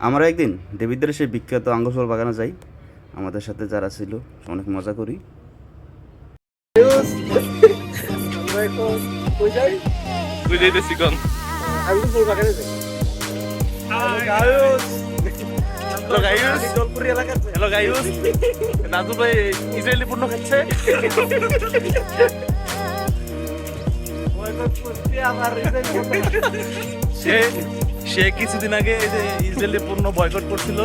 আমরা একদিন দেবীদের সেই বিখ্যাত আঙ্গুরফল বাগানে যাই আমাদের সাথে যারা ছিল অনেক মজা করি খাচ্ছে সে সে কিছুদিন আগে এই যে ইসরায়েলি পণ্য বয়কট করছিল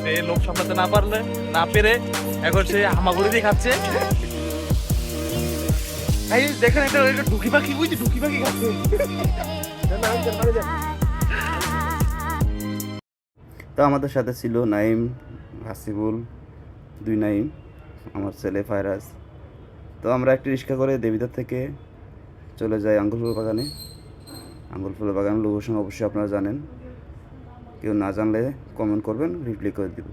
সে লোক সামলাতে না পারলে না পেরে এখন সে হামাগুড়ি দিয়ে খাচ্ছে। এই দেখেন এটা এটা ঢুকি পাখি বুঝছি ঢুকি পাখি খাচ্ছে। তো আমাদের সাথে ছিল নাইম হাসিবুল দুই নাইম আমার ছেলে ফায়রাজ। তো আমরা একটি রিক্সা করে দেবিদার থেকে চলে যাই আঙ্গুরফুল বাগানে। আঙ্গুরফুল বাগানের লোকেশন অবশ্যই আপনারা জানেন। কেউ না জানলে কমেন্ট করবেন রিপ্লাই করে দিব।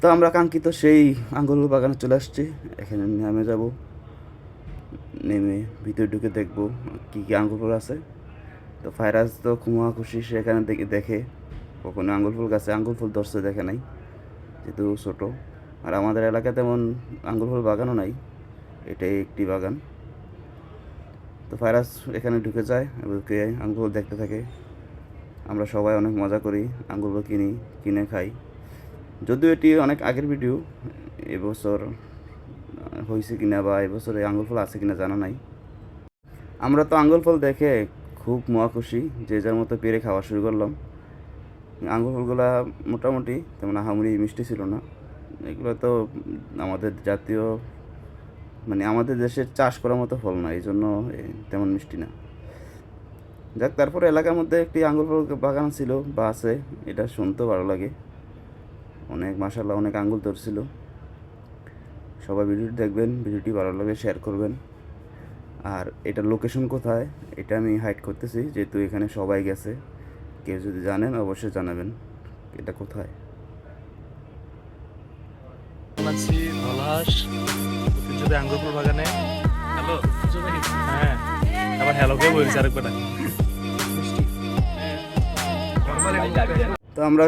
তো আমরা কাঙ্ক্ষিত সেই আঙ্গুরফুল বাগানে চলে আসছি। এখানে নেমে যাব। নেমে ভিতরে ঢুকে দেখব কী কী আঙ্গুরফুল আছে। তো ফায়রাজ তো খুমা খুশি সেখানে দেখে দেখে। কখনো আঙ্গুল ফুল গাছে আঙ্গুল ফুল ধরছে দেখে নাই, যেহেতু ছোটো। আর আমাদের এলাকায় তেমন আঙ্গুল ফুল বাগানও নাই। এটাই একটি বাগান। তো ফায়রাজ এখানে ঢুকে যায় ঢুকে আঙ্গুল ফুল দেখতে থাকে। আমরা সবাই অনেক মজা করি আঙ্গুল ফুল কিনি, কিনে খাই। যদিও এটি অনেক আগের ভিডিও এবছর হয়েছে কিনা বা এবছর এই আঙ্গুল ফল আছে কিনা জানা নাই। আমরা তো আঙ্গুল ফল দেখে খুব মহা খুশি, যে যার মতো পেরে খাওয়া শুরু করলাম। আঙ্গুর ফলগুলা মোটামুটি তেমন আহামরি মিষ্টি ছিল না। এগুলো তো আমাদের জাতীয় মানে আমাদের দেশের চাষ করার মতো ফল না এই জন্য তেমন মিষ্টি না। যাক, তারপরে এলাকার মধ্যে একটি আঙ্গুর বাগান ছিল, বা আছে, এটা শুনতেও ভালো লাগে। অনেক মাসাল্লাহ অনেক আঙ্গুল ধরছিল। সবাই ভিডিওটি দেখবেন, ভিডিওটি ভালো লাগে শেয়ার করবেন। আর এটার লোকেশন কোথায়, এটা আমি হাইড করতেছি, যেহেতু এখানে সবাই গেছে। কেউ যদি জানেন, অবশ্যই জানাবেন, এটা কোথায়। ঐতিহ্যবাহী আঙ্গুরপুর বাগানে। হ্যালো। হ্যাঁ আবার হ্যালো কে বলছি আরেকবার তো আমরা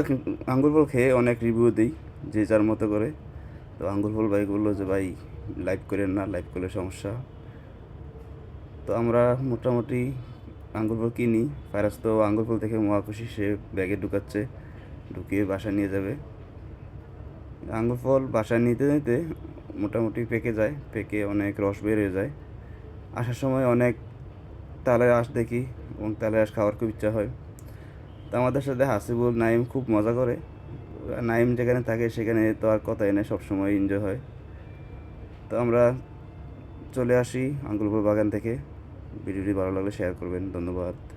আঙ্গুর ফল খেয়ে অনেক রিভিউ দিই যে যার মতো করে। তো আঙ্গুর ফল ভাই বলল যে ভাই লাইভ করেন না লাইভ করলে সমস্যা। তো আমরা মোটামুটি আঙ্গুর ফল কিনি। ফারাজ তো আঙ্গুর ফল দেখে মহা খুশি সে ব্যাগে ঢুকাচ্ছে ঢুকিয়ে বাসায় নিয়ে যাবে। আঙ্গুর ফল বাসায় নিতে নিতে মোটামুটি পেকে যায়, পেকে অনেক রস বের হয়ে যায়। আসার সময় অনেক তালের আঁশ দেখি এবং তালের আঁশ খাওয়ার খুব ইচ্ছা হয়। তো আমাদের সাথে হাসিবুল, নাইম খুব মজা করে। নাইম যেখানে থাকে সেখানে তো আর কথা এনে সবসময় এনজয় হয়। তো আমরা চলে আসি আঙ্গুলপুর বাগান থেকে। ভিডিওটি ভালো লাগলে শেয়ার করবেন। ধন্যবাদ।